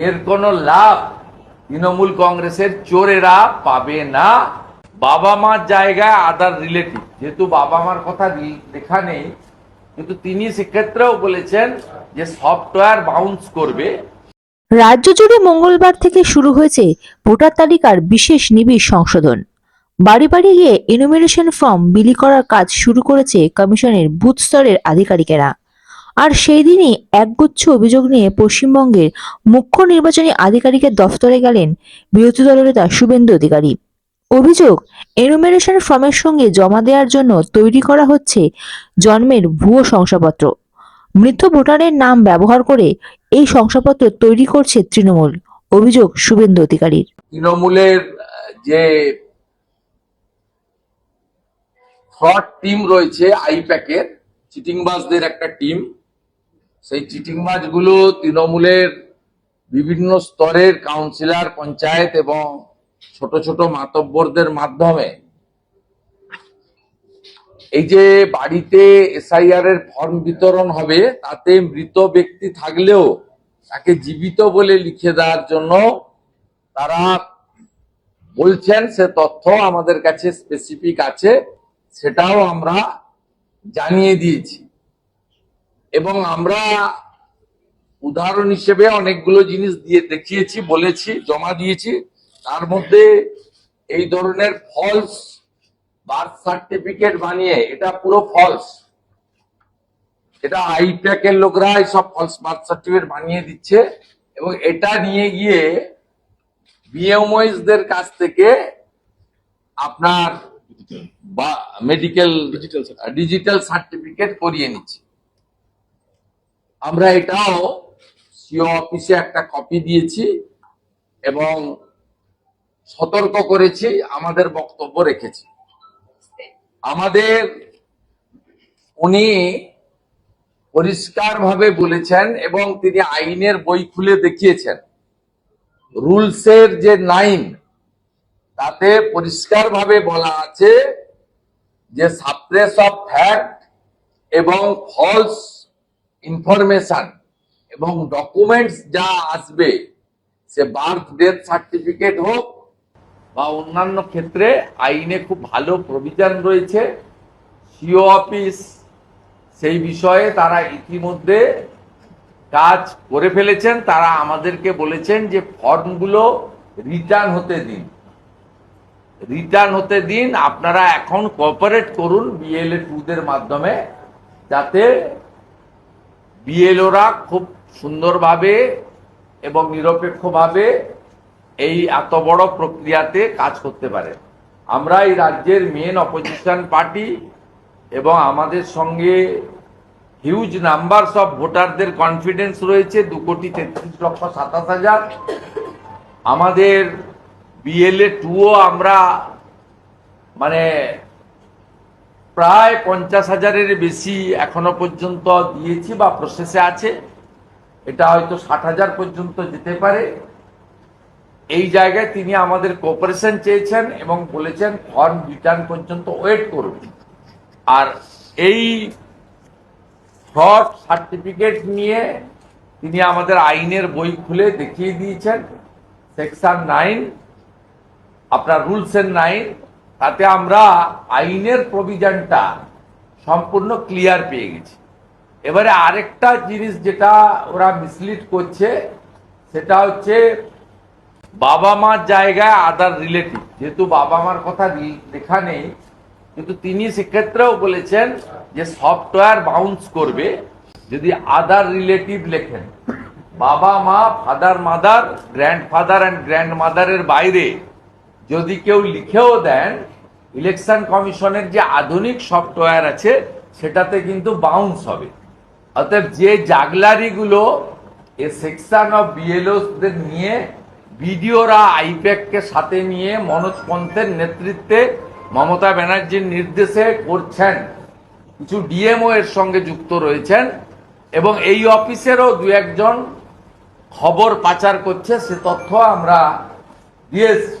এর কোনো লাভ তৃণমূল কংগ্রেসের চোরেরা পাবে না। বাবা মার জায়গায় আদার রিলেটিভ যেহেতু বাবা মার কথা লেখা নেই, কিন্তু তিনি সেক্ষেত্রেও বলেছেন যে সফটওয়্যার বাউন্স করবে। রাজ্য জুড়ে মঙ্গলবার থেকে শুরু হয়েছে ভোটার তালিকার বিশেষ নিবিড় সংশোধন। বাড়ি বাড়ি গিয়ে এনুমেরেশন ফর্ম বিলি করার কাজ শুরু করেছে কমিশনের বুথ স্তরের আধিকারিকেরা। আর সেই দিনই একগুচ্ছ অভিযোগ নিয়ে পশ্চিমবঙ্গের মুখ্য নির্বাচনী আধিকারিকের দফতরে গেলেন বিরোধী দলনেতা শুভেন্দু অধিকারী। অভিযোগ, এনুমেরেশন ফর্মের সঙ্গে জমা দেওয়ার জন্য তৈরি করা হচ্ছে জন্মের ভুয়ো শংসাপত্র। মৃত ভোটারের নাম ব্যবহার করে এই শংসাপত্র তৈরি করছে তৃণমূল, অভিযোগ শুভেন্দু অধিকারীর। তৃণমূলের যে ফ্রড টিম রয়েছে আইপ্যাকের, চিটিংবাজদের একটা টিম সেই চিটিং মাছগুলো তৃণমূলের বিভিন্ন স্তরের কাউন্সিলর, পঞ্চায়েত এবং ছোট ছোট মাতব্বরদের মাধ্যমে। এই যে বাড়িতে এসআইআর এর ফর্ম বিতরণ হবে, তাতে মৃত ব্যক্তি থাকলেও তাকে জীবিত বলে লিখে দেওয়ার জন্য তারা বলছেন, সে তথ্য আমাদের কাছে স্পেসিফিক আছে, সেটাও আমরা জানিয়ে দিয়েছি। এবং আমরা উদাহরণ হিসেবে অনেকগুলো জিনিস দিয়ে দেখিয়েছি বলেছি জমা দিয়েছি। তার মধ্যে এই ধরনের ফলস বার্থ সার্টিফিকেট বানিয়ে এটা পুরো ফলস এটা আইপ্যাকের লোকরা সব ফলস বার্থ সার্টিফিকেট বানিয়ে দিচ্ছে এবং এটা নিয়ে গিয়ে বিএমওএস দের কাছ থেকে আপনার বা মেডিকেল ডিজিটাল সার্টিফিকেট করিয়ে নিচ্ছে। আমরা এটাও সিও অফিসে একটা কপি দিয়েছি এবং সতর্ক করেছি, আমাদের বক্তব্য রেখেছি। আমাদের, উনি পরিষ্কারভাবে বলেছেন এবং তিনি আইনের বই খুলে দেখিয়েছেন। রুলসের যে নাইন, তাতে পরিষ্কারভাবে বলা আছে যে সাপ্রেস অফ ফ্যাক্ট এবং ফলস ইনফরমেশন এবং ডকুমেন্টস যা আসবে, সে বার্থ ডেথ সার্টিফিকেট হোক বা অন্যান্য ক্ষেত্রে আইনে খুব ভালো প্রভিশন রয়েছে সিও অফিস সেই বিষয়ে তারা ইতিমধ্যে কাজ করে ফেলেছেন। তারা আমাদেরকে বলেছেন যে ফর্মগুলো রিটার্ন হতে দিন। রিটার্ন হতে দিন, আপনারা এখন কোঅপারেট করুন বিএলএ টুদের মাধ্যমে, যাতে বিএলওরা খুব সুন্দরভাবে এবং নিরপেক্ষভাবে এই এত বড় প্রক্রিয়াতে কাজ করতে পারে। আমরা এই রাজ্যের মেন অপোজিশন পার্টি এবং আমাদের সঙ্গে হিউজ নাম্বার অফ ভোটারদের কনফিডেন্স রয়েছে, দু কোটি তেত্রিশ লক্ষ সাতাশ হাজার। আমাদের বিএলএ টুও আমরা মানে প্রায় পঞ্চাশ হাজারের বেশি এখনও পর্যন্ত দিয়েছি বা প্রসেসে আছে। এটা হয়তো ষাট হাজার পর্যন্ত যেতে পারে। এই জায়গায় তিনি আমাদের কোঅপারেশন চেয়েছেন এবং বলেছেন ফর্ম রিটার্ন পর্যন্ত ওয়েট করুন। আর এই ফ্রড সার্টিফিকেট নিয়ে তিনি আমাদের আইনের বই খুলে দেখিয়ে দিয়েছেন। সেকশন নাইন আপনার রুলস এন্ড নাইন তাতে আমরা আইনের প্রভিজনটা সম্পূর্ণ ক্লিয়ার পেয়ে গেছি। এবারে আরেকটা জিনিস যেটা ওরা মিসলিড করছে, সেটা হচ্ছে বাবা মার জায়গায় আদার রিলেটিভ যেহেতু বাবা মার কথা লেখা নেই, কিন্তু তিনি সেক্ষেত্রেও বলেছেন যে সফটওয়্যার বাউন্স করবে যদি আদার রিলেটিভ লেখেন। বাবা মা father mother grandfather and গ্র্যান্ড মাদারের বাইরে যদি কেউ লিখেও দেন ইলেকশন কমিশনের যে আধুনিক সফটওয়্যার আছে, সেটাতে কিন্তু বাউন্স হবে। অতএব যে জাগলারিগুলো এ সেকশন অফ বিএলওদের নিয়ে, বিডিওরা আইপ্যাককে সাথে নিয়ে মনোজ পন্থের নেতৃত্বে মমতা ব্যানার্জির নির্দেশে করছেন, কিছু ডিএমও এর সঙ্গে যুক্ত রয়েছেন এবং এই অফিসেরও দু একজন খবর পাচার করছে, সে তথ্য আমরা দিয়েছি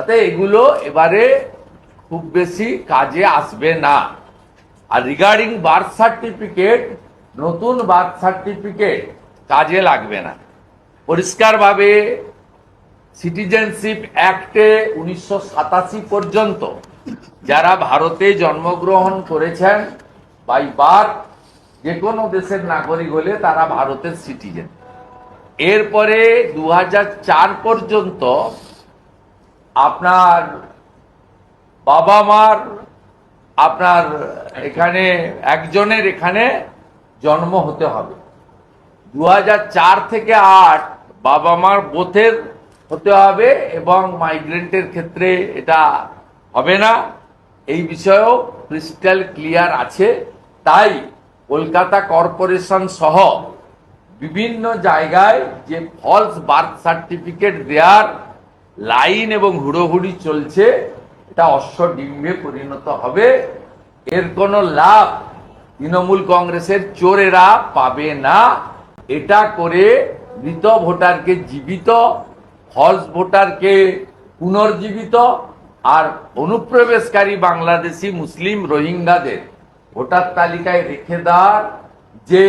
তাতে এগুলো এবারে খুব বেশি কাজে আসবে না। আর রিগার্ডিং বার্থ সার্টিফিকেট নতুন বার্থ সার্টিফিকেট কাজে লাগবে না। পরিষ্কারভাবে সিটিজেনশিপ অ্যাক্টে উনিশশো সাতাশি পর্যন্ত যারা ভারতে জন্মগ্রহণ করেছেন বাই বার্থ যে কোনো দেশের নাগরিক হলে তারা ভারতের সিটিজেন এরপরে দু পর্যন্ত আপনার বাবা মার আপনার এখানে, একজনের এখানে জন্ম হতে হবে। দু থেকে আট বাবা মার বোথের হতে হবে এবং মাইগ্রেন্টের ক্ষেত্রে এটা হবে না। এই বিষয়েও ক্রিস্টাল ক্লিয়ার আছে। তাই কলকাতা কর্পোরেশন সহ বিভিন্ন জায়গায় যে ফলস বার্থ সার্টিফিকেট দেওয়ার লাইন এবং হুড়োহুড়ি চলছে, এটা অশ্ব ডিম্বে পরিণত হবে। এর কোনো লাভ তৃণমূল কংগ্রেসের চোরেরা পাবে না। এটা করে মৃত ভোটারকে জীবিত ফলস ভোটারকে পুনর্জীবিত আর অনুপ্রবেশকারী বাংলাদেশি মুসলিম রোহিঙ্গাদের ভোটার তালিকায় রেখে দেওয়ার যে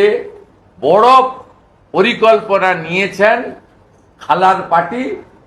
বড় পরিকল্পনা নিয়েছেন খালার পার্টি